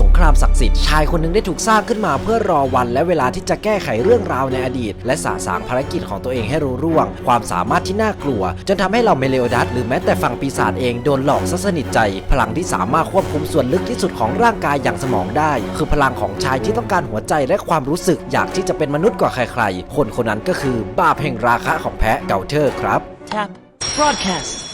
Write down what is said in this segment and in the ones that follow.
สงครามศักดิ์สิทธิ์ชายคนหนึ่งได้ถูกสร้างขึ้นมาเพื่อรอวันและเวลาที่จะแก้ไขเรื่องราวในอดีต และสาสางภารกิจของตัวเองให้รู้ร่วง ความสามารถที่น่ากลัว จนทำให้เราเมเลโอดัสหรือแม้แต่ฝั่งปีศาจเองโดนหลอกซะสนิทใจ พลังที่สามารถควบคุมส่วนลึกที่สุดของร่างกายอย่างสมองได้ คือพลังของชายที่ต้องการหัวใจและความรู้สึกอยากที่จะเป็นมนุษย์กว่าใครๆ คนคนนั้นก็คือบาปแห่งราคะของแพะเกาเทอร์ครับ Tap. Broadcast.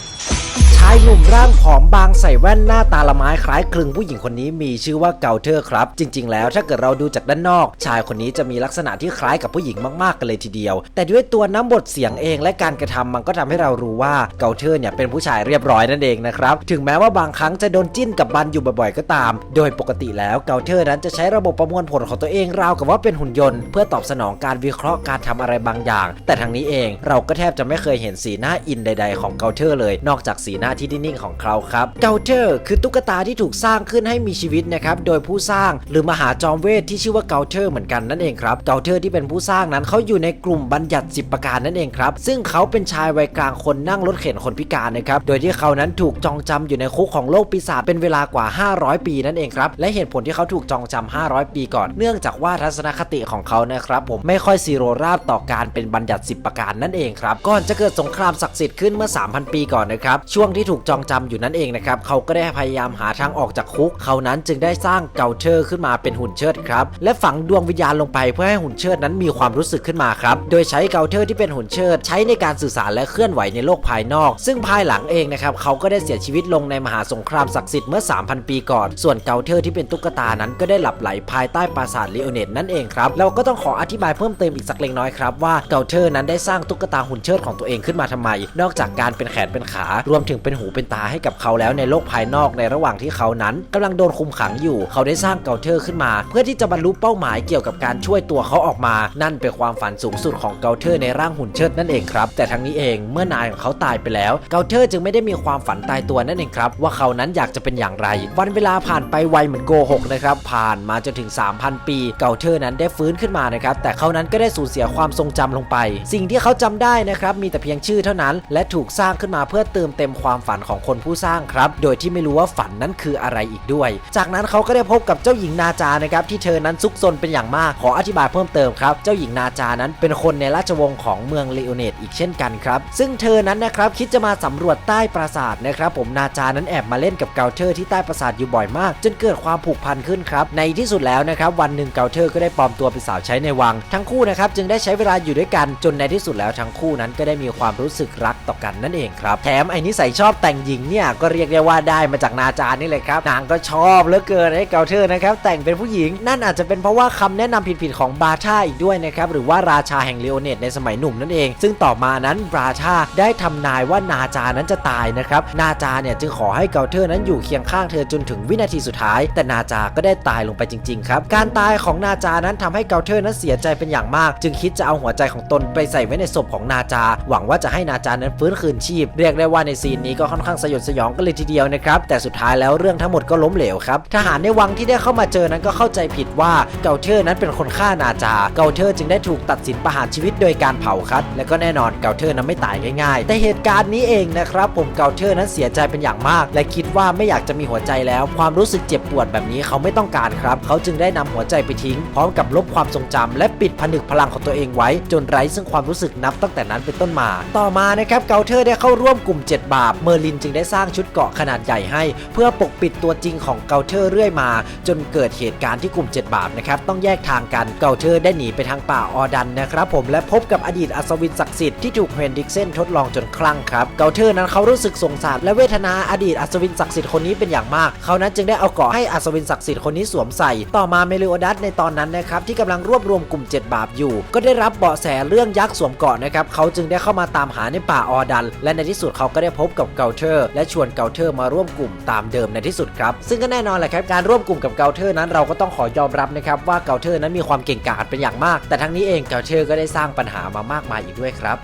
ชายหนุ่มร่างผอมบางใส่แว่นหน้าตาละไม้คล้ายคลึงผู้หญิงคนนี้มีชื่อว่าเกาเทอร์ครับ จริง ๆ แล้วถ้าเกิดเราดูจากด้านนอก ชายคนนี้จะมีลักษณะที่คล้ายกับผู้หญิงมากๆกันเลยทีเดียว แต่ด้วยตัวน้ำบทเสียงเองและการกระทำมันก็ทำให้เรารู้ว่าเกาเทอร์เนี่ยเป็นผู้ชายเรียบร้อยนั่นเองนะครับถึงแม้ว่าบางครั้งจะโดนจิ้นกับบันอยู่บ่อยๆ ก็ตาม โดยปกติแล้วเกาเทอร์นั้นจะใช้ระบบประมวลผลของตัวเองราวกับว่าเป็นหุ่นยนต์ เพื่อตอบสนองการวิเคราะห์การทำอะไรบางอย่าง แต่ทางนี้เองเราก็แทบจะไม่เคยเห็นสีหน้าอินใด ๆ ของเกาเทอร์เลย นอกจากสีหน้าน้าที่นิ่งๆของเขาครับเกาเทอร์คือตุ๊กตาที่ถูกสร้างขึ้นให้มีชีวิตนะครับโดยผู้สร้างหรือมหาจอมเวทที่ชื่อว่าเกาเทอร์เหมือนกันนั่นเองครับเกาเทอร์ที่เป็นผู้สร้างนั้นเขาอยู่ในกลุ่มบัญญัติ 10 ประการนั่นเองครับซึ่งเขาเป็นชายวัยกลางคนนั่งรถเข็นคนพิการนะครับโดยที่เขานั้นถูกจองจำอยู่ในคุกของโลกปีศาจเป็นเวลากว่า 500 ปีนั่นเองครับและเหตุผลที่เขาถูกจองจำ500 ปีก่อน เนื่องจากว่าทัศนคติของเขานะครับผมไม่ค่อยซีโรราบต่อการเป็นบัญญัติ 10 ประการนั่นเองครับก่อนจะเกิดสงครามศักดิ์สิทธิ์ขึ้นเมื่อ 3,000 ปีก่อนนะครับช่วงที่ถูกจองจำอยู่นั่นเองนะครับเขาก็ได้พยายามหาทางออกจากคุก เขานั้นจึงได้สร้างเกาเทอร์ขึ้นมาเป็นหุ่นเชิดครับและฝังดวงวิญญาณลงไปเพื่อให้หุ่นเชิดนั้นมีความรู้สึกขึ้นมาครับโดยใช้เกาเทอร์ที่เป็นหุ่นเชิด ใช้ในการสื่อสารและเคลื่อนไหวในโลกภายนอก ซึ่งภายหลังเองนะครับเขาก็ได้เสียชีวิตลงในมหาสงครามศักดิ์สิทธิ์เมื่อ 3,000 ปีก่อน ส่วนเกาเทอร์ที่เป็นตุ๊กตานั้นก็ได้หลับไหลภายใต้ปราสาทลีโอเนตนั่นเองครับเราก็ต้องขออธิบายเพิ่มเติมอีกสักเล็กน้อยครับว่าเกาเทอร์นั้นได้สร้างตุ๊กตาหุ่นเชิดของตัวเองขึ้นมาทำไม นอกจากการเป็นแขนเป็นขารวมถึงเป็นหูเป็นตาให้กับเขาแล้วในโลกภายนอกในระหว่างที่เขานั้นกำลังโดนคุมขังอยู่ เขาได้สร้างเกาเทอร์ขึ้นมา เพื่อที่จะบรรลุเป้าหมายเกี่ยวกับการช่วยตัวเขาออกมา นั่นเป็นความฝันสูงสุดของเกาเทอร์ในร่างหุ่นเชิดนั่นเองครับ แต่ทั้งนี้เองเมื่อนายของเขาตายไปแล้ว เกาเทอร์จึงไม่ได้มีความฝันตายตัวนั่นเองครับ ว่าเขานั้นอยากจะเป็นอย่างไร วันเวลาผ่านไปไวเหมือนโกหกนะครับผ่านมาจนถึง 3,000 ปี เกาเทอร์นั้นได้ฟื้นขึ้นมานะครับแต่เขานั้นก็ได้สูญเสียความทรงจำลงไป สิ่งที่เขาจำได้นะครับมีแต่เพียงชื่อเท่านั้น และถูกสร้างขึ้นมาเพื่อเติมเต็มความความฝันของคนผู้สร้างครับ โดยที่ไม่รู้ว่าฝันนั้นคืออะไรอีกด้วย จากนั้นเขาก็ได้พบกับเจ้าหญิงนาจานะครับที่เธอนั้นซุกซนเป็นอย่างมากขออธิบายเพิ่มเติมครับเจ้าหญิงนาจานั้นเป็นคนในราชวงศ์ของเมืองเลโอเนตอีกเช่นกันครับ ซึ่งเธอนั้นนะครับคิดจะมาสำรวจใต้ปราสาทนะครับ ผมนาจานั้นแอบมาเล่นกับเกาเทอร์ที่ใต้ปราสาทอยู่บ่อยมาก จนเกิดความผูกพันขึ้นครับ ในที่สุดแล้วนะครับวันหนึ่งเกาเทอร์ก็ได้ปลอมตัวเป็นสาวใช้ในวัง ทั้งคู่นะครับจึงได้ใช้เวลาอยู่ด้วยกันจนในที่สุดแล้วทั้งคู่นั้นก็ได้มีความรู้สึกรักต่อกันนั่นเองครับแถมไอ้นิสัยชอบแต่งหญิงเนี่ยก็เรียกได้ว่าได้มาจากนาจานี่เลยครับนางก็ชอบเหลือเกินให้เกาเทอร์นะครับแต่งเป็นผู้หญิงนั่นอาจจะเป็นเพราะว่าคำแนะนำผิดๆของบาชาอีกด้วยนะครับหรือว่าราชาแห่งเลโอเนตในสมัยหนุ่มนั่นเอง ซึ่งต่อมานั้นบราชาได้ทำนายว่านาจานั้นจะตายนะครับนาจาเนี่ยจึงขอให้เกาเทอร์นั้นอยู่เคียงข้างเธอจนถึงวินาทีสุดท้าย แต่นาจาก็ได้ตายลงไปจริงๆครับการตายของนาจานั้นทำให้เกาเทอร์นั้นเสียใจเป็นอย่างมาก จึงคิดจะเอาหัวใจของตนไปใส่ไว้ในศพของนาจา หวังว่าจะให้นาจานั้นฟื้นคืนชีพ เรียกได้ว่าในซีนนี้ก็ค่อนข้างสยดสยองกันเลยทีเดียวนะครับ แต่สุดท้ายแล้วเรื่องทั้งหมดก็ล้มเหลวครับ ทหารในวังที่ได้เข้ามาเจอนั้นก็เข้าใจผิดว่าเกาเทอร์นั้นเป็นคนฆ่านาจา เกาเทอร์จึงได้ถูกตัดสินประหารชีวิตโดยการเผาคัด และก็แน่นอนเกาเทอร์นั้นไม่ตายง่ายๆ แต่เหตุการณ์นี้เองนะครับ ผมเกาเทอร์นั้นเสียใจเป็นอย่างมาก และคิดว่าไม่อยากจะมีหัวใจแล้ว ความรู้สึกเจ็บปวดแบบนี้เขาไม่ต้องการครับ เขาจึงได้นำหัวใจไปทิ้ง พร้อมกับลบความทรงจำและปิดผนึกพลังของตัวเองไว้ จนไร้ซึ่งความรู้สึกนับตั้งแต่นั้นเป็นต้นมา ต่อมานะครับเกาเทอร์ได้เข้าร่วมกลุ่ม 7 บาปเมอร์ลินจึงได้สร้างชุดเกาะขนาดใหญ่ให้ เพื่อปกปิดตัวจริงของเกาเทอร์เรื่อยมา จนเกิดเหตุการณ์ที่กลุ่ม 7 บาปนะครับต้องแยกทางกันเกาเทอร์ได้หนีไปทางป่าออดันนะครับผมและพบกับอดีตอัศวินศักดิ์สิทธิ์ที่ถูกเฮนดิกเซนทดลองจนคลั่งครับเกาเทอร์นั้นเขารู้สึกสงสารและเวทนาอดีตอัศวินศักดิ์สิทธิ์คนนี้เป็นอย่างมาก เขานั้นจึงได้เอาเกาะให้อัศวินศักดิ์สิทธิ์คนนี้สวมใส่ ต่อมาเมลิโอดัสในตอนนั้นนะครับที่กำลังรวบรวมกลุ่ม 7 บาปอยู่ ก็ได้รับเบาะแสเรื่องยักษ์สวมเกาะนะครับเขาจึงได้เข้ามาตามหาในป่าออดัน และในที่สุดเขาก็ได้พบกับเกาเทอร์และชวนเกาเทอร์มาร่วมกลุ่มตามเดิมในที่สุดครับ ซึ่งก็แน่นอนแหละครับการร่วมกลุ่มกับเกาเทอร์นั้นเราก็ต้องขอยอมรับนะครับว่าเกาเทอร์นั้นมีความเก่งกาจเป็นอย่างมาก แต่ทั้งนี้เองเกาเทอร์ก็ได้สร้างปัญหามามากมายอีกด้วยครับ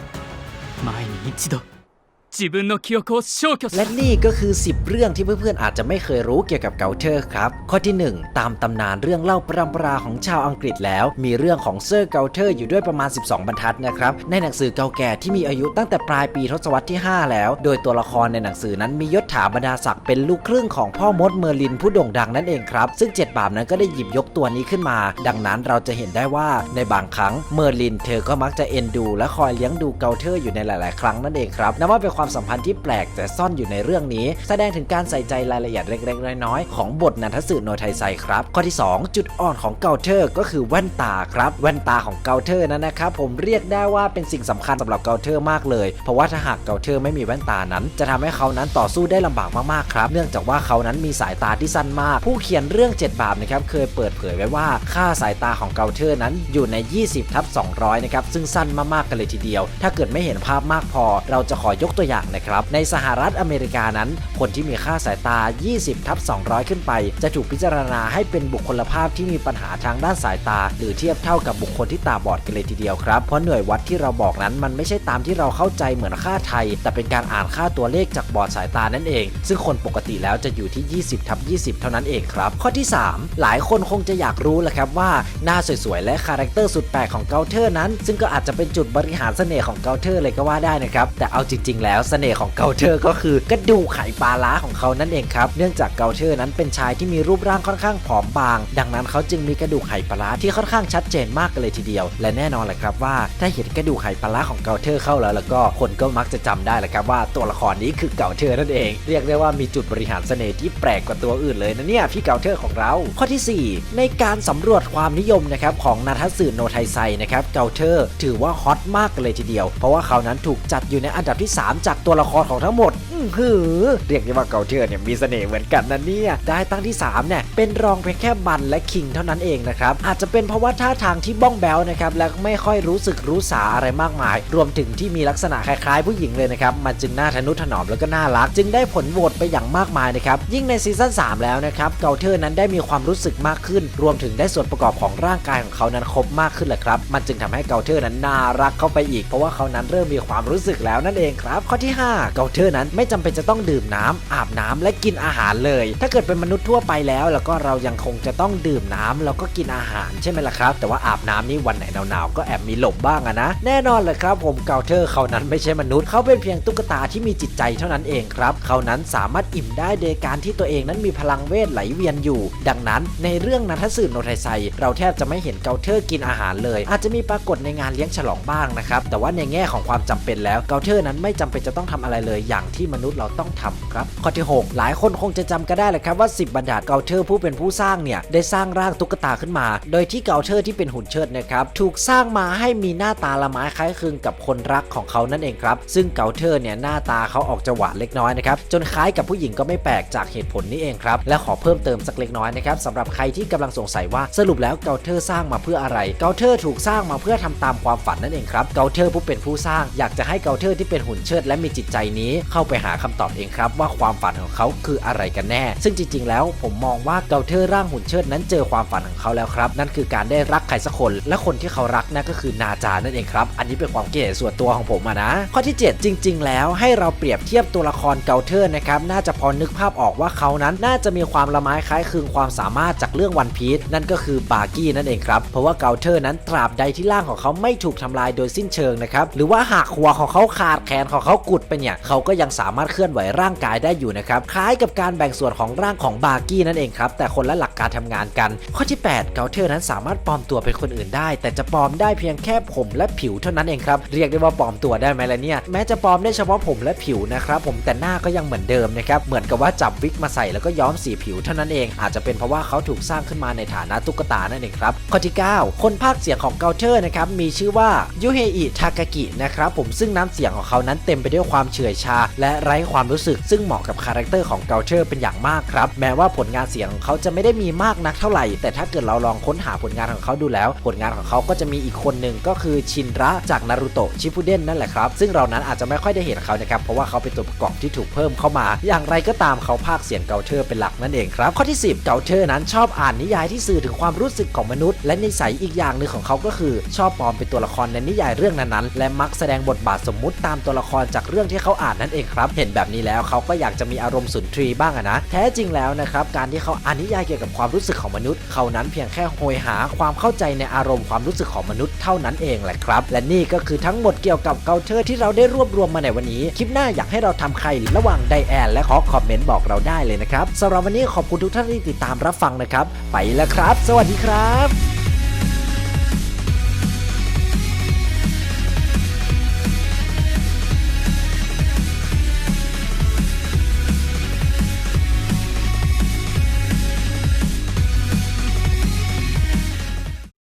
และนี่ก็คือ 10 เรื่องที่เพื่อนๆอาจจะไม่เคยรู้เกี่ยวกับเกาเทอร์ครับ ข้อที่ 1 ตามตำนานเรื่องเล่าปรำปราของชาวอังกฤษแล้ว มีเรื่องของเซอร์เกาเทอร์อยู่ด้วยประมาณ 12 บรรทัดนะครับ ในหนังสือเก่าแก่ที่มีอายุตั้งแต่ปลายปีทศวรรษที่ 5 แล้ว โดยตัวละครในหนังสือนั้นมียศถาบรรดาศักดิ์เป็นลูกครึ่งของพ่อมดเมอร์ลินผู้โด่งดังนั่นเองครับ ซึ่ง 7 บาปนั้นก็ได้หยิบยกตัวนี้ขึ้นมา ดังนั้นเราจะเห็นได้ว่าในบางครั้งเมอร์ลิน เธอก็มักจะเอ็นดู และคอยเลี้ยงดูเกาเทอร์อยู่ในหลาย ๆ ครั้งนั่นเองครับนับว่าเป็นความสัมพันธ์ที่แปลกแต่ซ่อนอยู่ในเรื่องนี้ แสดงถึงการใส่ใจรายละเอียดเล็กๆ น้อยๆ ของบทนันทสืโนไทไซครับข้อที่ 2 จุดอ่อนของเกาเทอร์ ก็คือแว่นตาครับแว่นตาของเกาเทอร์นั้นนะครับผมเรียกได้ว่าเป็นสิ่งสำคัญสำหรับเกาเทอร์มากเลย เพราะว่าถ้าหากเกาเทอร์ไม่มีแว่นตานั้น จะทำให้เขานั้นต่อสู้ได้ลำบากมากๆครับเนื่องจากว่าเขานั้นมีสายตาที่สั้นมาก ผู้เขียนเรื่อง7บาปนะครับเคยเปิดเผยไว้ว่าค่าสายตาของเกาเทอร์นั้นอยู่ใน 20ทับ200นะครับซึ่งสั้นมากๆกันเลยทีเดียว ถ้าเกิดไม่เห็นภาพมากพอ เราจะขอยกตัวอย่างนะครับ ในสหรัฐอเมริกานั้น คนที่มีค่าสายตา 20ทับ200 ขึ้นไป จะถูกพิจารณาให้เป็นบุคคลภาพที่มีปัญหาทางด้านสายตา หรือเทียบเท่ากับบุคคลที่ตาบอดกันเลยทีเดียวครับ เพราะหน่วยวัดที่เราบอกนั้นมันไม่ใช่ตามที่เราเข้าใจเหมือนค่าไทย แต่เป็นการอ่านค่าตัวเลขจากบอร์ดสายตานั่นเอง ซึ่งคนปกติแล้วจะอยู่ที่ 20ทับ20 เท่านั้นเองครับ ข้อที่ 3 หลายคนคงจะอยากรู้แหละครับว่าหน้าสวยๆและคาแรคเตอร์สุดแปลกของเกาเทอร์นั้น ซึ่งก็อาจจะเป็นจุดบริหารเสน่ห์ของเกาเทอร์เลยก็ว่าได้นะครับแต่เอาจริง ๆ แล้วเสน่ห์ของเกาเทอร์ก็คือกระดูกไขปลาล้าของเขานั่นเองครับ เนื่องจากเกาเทอร์นั้นเป็นชายที่มีรูปร่างค่อนข้างผอมบาง ดังนั้นเขาจึงมีกระดูกไขปลาร้าที่ค่อนข้างชัดเจนมากกันเลยทีเดียว และแน่นอนแหละครับว่าถ้าเห็นกระดูกไขปลาร้าของเกาเทอร์เข้าแล้วแล้วก็คนก็มักจะจำได้แหละครับว่าตัวละครนี้คือเกาเทอร์นั่นเอง เรียกได้ว่ามีจุดบริหารเสน่ห์ที่แปลกกว่าตัวอื่นเลยนะเนี่ยพี่เกาเทอร์ของเรา ข้อทีสี่4 ในการสำรวจความนิยมนะครับของนาทัสึโนไทไซนะครับเกาเทอร์ถือว่าฮอตมากกันเลยทีเดียว เพราะว่าเขานั้นถูกจัดอยู่ในอันดับที่ 3จากตัวละครของทั้งหมดอื้อหือเรียกได้ว่าเกาเทอร์เนี่ยมีเสน่ห์เหมือนกันนะเนี่ยได้ตั้งที่3เนี่ยเป็นรองเพียงแค่บันและคิงเท่านั้นเองนะครับอาจจะเป็นเพราะว่าท่าทางที่บ้องแบวนะครับและไม่ค่อยรู้สึกรู้สาอะไรมากมาย รวมถึงที่มีลักษณะคล้ายๆ ผู้หญิงเลยนะครับมันจึงน่าทะนุถนอมแล้วก็น่ารัก จึงได้ผลโหวตไปอย่างมากมายนะครับยิ่งในซีซั่น3แล้วนะครับเกาเทอร์นั้นได้มีความรู้สึกมากขึ้น รวมถึงได้ส่วนประกอบของร่างกายของเขานั้นครบมากขึ้นแหละครับมันจึงทำให้เกาเทอร์นั้นน่ารักเข้าไปอีก เพราะว่าเขานั้นเริ่มมีความรู้สึกแล้วนั่นเองครับข้อที่ 5 เกาเทอร์นั้นไม่จำเป็นจะต้องดื่มน้ำอาบน้ำและกินอาหารเลย ถ้าเกิดเป็นมนุษย์ทั่วไปแล้ว แล้วก็เรายังคงจะต้องดื่มน้ำแล้วก็กินอาหารใช่ไหมล่ะครับ แต่ว่าอาบน้ำนี่วันไหนหนาวๆก็แอบมีหลบบ้างอะนะ แน่นอนเลยครับผมเกาเทอร์เขานั้นไม่ใช่มนุษย์เขาเป็นเพียงตุ๊กตาที่มีจิตใจเท่านั้นเองครับเขานั้นสามารถอิ่มได้โดยการที่ตัวเองนั้นมีพลังเวทไหลเวียนอยู่ ดังนั้นในเรื่องนัทสืบโนไทไซเราแทบจะไม่เห็นเกาเทอร์กินอาหารเลย อาจจะมีปรากฏในงานเลี้ยงฉลองบ้างนะครับแต่ว่าในแง่ของความจำเป็นแล้วเกาเทอร์นั้นไม่จำเป็นจะต้องทำอะไรเลย อย่างที่มนุษย์เราต้องทำครับ ข้อที่ 6 หลายคนคงจะจำกันได้เลยครับว่า 10 บรรดาเกาเทอร์ผู้เป็นผู้สร้างเนี่ยได้สร้างร่างตุ๊กตาขึ้นมา โดยที่เกาเทอร์ที่เป็นหุ่นเชิดนะครับถูกสร้างมาให้มีหน้าตาละไม้คล้ายคลึงกับคนรักของเขานั่นเองครับ ซึ่งเกาเทอร์เนี่ยหน้าตาเขาออกจะหวานเล็กน้อยนะครับจนคล้ายกับผู้หญิงก็ไม่แปลกจากเหตุผลนี้เองครับและขอเพิ่มเติมสักเล็กน้อยนะครับสำหรับใครที่กำลังสงสัยว่าสรุปแล้วเกาเทอร์สร้างมาเพื่ออะไร เกาเทอร์ถูกสร้างมาเพื่อทำตามความฝันนั่นเองครับเกาเทอร์ผู้เป็นผู้สร้างอยากจะให้เกาเทอร์ที่เป็นหุ่นเชิดและมีจิตใจนี้เข้าไปหาคำตอบเองครับ ว่าความฝันของเขาคืออะไรกันแน่ ซึ่งจริง ๆ แล้วผมมองว่าเกาเทอร์ร่างหุ่นเชิดนั้นเจอความฝันของเขาแล้วครับ นั่นคือการได้รักใครสักคน และคนที่เขารักนั่นก็คือนาจานั่นเองครับ อันนี้เป็นความเก๋ส่วนตัวของผมอะนะ ข้อที่ 7 จริง ๆ แล้วให้เราเปรียบเทียบตัวละครเกาเทอร์นะครับน่าจะพอนึกภาพออกว่าเขานั้นน่าจะมีความละไม้คล้ายคลึงความสามารถจากเรื่องวันพีชนั่นก็คือบาร์กี้นั่นเองครับเพราะว่าเกาเทอร์นั้นตราบใดที่ร่างของเขาไม่ถูกทำลายโดยสิ้นเชิงนะครับหรือว่าหากหัวของเขาขาดแขนของเขากุดไปเนี่ยเขาก็ยังสามารถเคลื่อนไหวร่างกายได้อยู่นะครับคล้ายกับการแบ่งส่วนของร่างของบาร์กี้นั่นเองครับแต่คนละหลักการทำงานกัน ข้อที่ 8 เกาเทอร์นั้นสามารถปลอมตัวเป็นคนอื่นได้ แต่จะปลอมได้เพียงแค่ผมและผิวเท่านั้นเองครับเรียกได้ว่าปลอมตัวได้ไหมล่ะเนี่ยแม้จะปลอมได้เฉพาะผมและผิวนะครับผมแต่หน้าก็ยังเหมือนเดิมนะครับเหมือนกับว่าจับวิกมาใส่แล้วก็ย้อมสีผิวเท่านั้นเอง อาจจะเป็นเพราะว่าเขาถูกสร้างขึ้นมาในฐานะตุ๊กตานั่นเองครับข้อที่ 9 คนภาคเสียงของเกาเทอร์นะครับมีชื่อว่ายูเฮอิทากากินะครับผมซึ่งน้ำเสียงของเขานั้นเต็มไปด้วยความเฉื่อยชา และไร้ความรู้สึกซึ่งเหมาะกับคาแรคเตอร์ของเกาเทอร์เป็นอย่างมากครับ แม้ว่าผลงานเสียงของเขาจะไม่ได้มีมากนักเท่าไหร่ แต่ถ้าเกิดเราลองค้นหาผลงานของเขาดูแล้ว ผลงานของเขาก็จะมีอีกคนหนึ่งก็คือชินระจากนารูโตะชิปุเด้นนั่นแหละครับ ซึ่งเรานั้นอาจจะไม่ค่อยได้เห็นเขานะครับ เพราะว่าเขาเป็นตัวประกอบที่ถูกเพิ่มเข้ามา อย่างไรก็ตามเขาภาคเสียงเกาเทอร์เป็นหลักนั่นเองครับ ข้อที่ 10 เกาเทอร์นั้นชอบอ่านนิยายที่สื่อถึงความรู้สึกของมนุษย์ และนิสัยอีกอย่างหนึ่งของเขาก็คือ ชอบปลอมเป็นตัวละครในนิยายเรื่องนั้นๆและมักแสดงบทบาทสมมุติตามตัวละครจากเรื่องที่เขาอ่านนั่นเองครับ เห็นแบบนี้แล้วเขาก็อยากจะมีอารมณ์สุนทรีบ้างนะ แท้จริงแล้วนะครับการที่เขาอ่านนิยายเกี่ยวกับความรู้สึกของมนุษย์เขานั้นเพียงแค่โหยหาความเข้าใจในอารมณ์ความรู้สึกของมนุษย์เท่านั้นเองแหละครับ และนี่ก็คือทั้งหมดเกี่ยวกับเกาเทอร์ที่เราได้รวบรวมมาในวันนี้ คลิปหน้าอยากให้เราทำใครระหว่างไดแอนและขอคอมเมนต์บอกเราได้เลยนะครับสำหรับวันนี้ขอบคุณทุกท่านที่ติดตามรับฟังนะครับ ไปแล้วครับ สวัสดีครับ